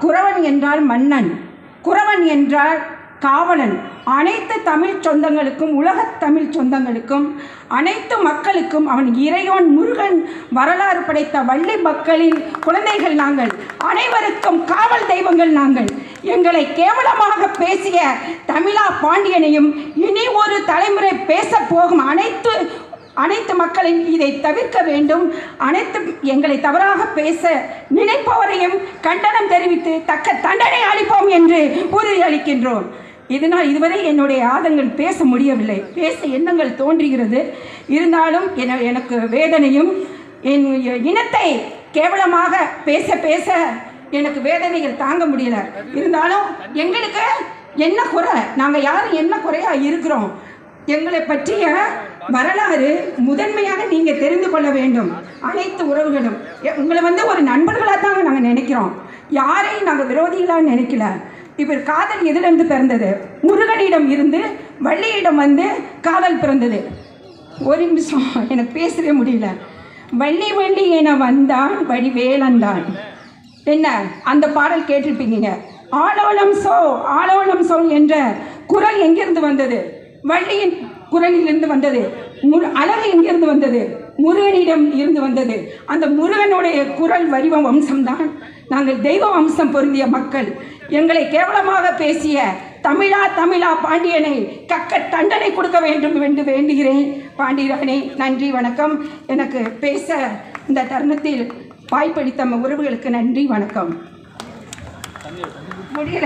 குறவன் என்றால் மன்னன் குறவன் என்றால் காவலன். அனைத்து தமிழ் சொந்தங்களுக்கும் உலகத் தமிழ் சொந்தங்களுக்கும் அனைத்து மக்களுக்கும் அவன் இறைவன் முருகன் வரலாறு படைத்த வள்ளி மக்களின் குழந்தைகள் நாங்கள். அனைவருக்கும் காவல் தெய்வங்கள் நாங்கள். எங்களை கேவலமாக பேசிய தமிழா பாண்டியனையும் இனி ஒரு தலைமுறை பேச போகும் அனைத்து அனைத்து மக்களையும் இதை தவிர்க்க வேண்டும். அனைத்து எங்களை தவறாக பேச நினைப்பவரையும் கண்டனம் தெரிவித்து தக்க தண்டனை அளிப்போம் என்று உறுதியளிக்கின்றோம். இதனால் இதுவரை என்னுடைய ஆதங்கள் பேச முடியவில்லை. பேச எண்ணங்கள் தோன்றுகிறது. இருந்தாலும் என எனக்கு வேதனையும் என் இனத்தை கேவலமாக பேச பேச எனக்கு வேதனைகள் தாங்க முடியல. இருந்தாலும் எங்களுக்கு என்ன குறை? நாங்கள் யாரும் என்ன குறையா இருக்கிறோம்? எங்களை பற்றிய வரலாறு முதன்மையாக நீங்கள் தெரிந்து கொள்ள வேண்டும். அனைத்து உறவுகளும். உங்களை வந்து ஒரு நண்பர்களாக தாங்க நாங்கள் நினைக்கிறோம். யாரையும் நாங்கள் விரோதிகளாக நினைக்கல. இப்போ காதல் எதிலிருந்து பிறந்தது. முருகனிடம் இருந்து வள்ளியிடம் வந்து காதல் பிறந்தது. ஒரு நிமிஷம் எனக்கு பேசவே முடியல. வள்ளி வள்ளி என வந்தான் வடிவேலந்தான் என்ன? அந்த பாடல் கேட்டிருப்பீங்க. ஆலோலம் சோ ஆலோலம் சோ என்ற குரல் எங்கிருந்து வந்தது? வள்ளியின் குரலிலிருந்து வந்தது. முரு அழகு எங்கிருந்து வந்தது? முருகனிடம் இருந்து வந்தது. அந்த முருகனுடைய குரல் வடிவ வம்சம்தான். நாங்கள் தெய்வ வம்சம் பொருந்திய மக்கள். எங்களை கேவலமாக பேசிய தமிழா தமிழா பாண்டியனை கக்க தண்டனை கொடுக்க வேண்டும் என்று வேண்டுகிறேன். பாண்டியனே நன்றி வணக்கம். எனக்கு பேச இந்த தருணத்தில் வாய்ப்பளித்த உறவுகளுக்கு நன்றி வணக்கம். முடியல.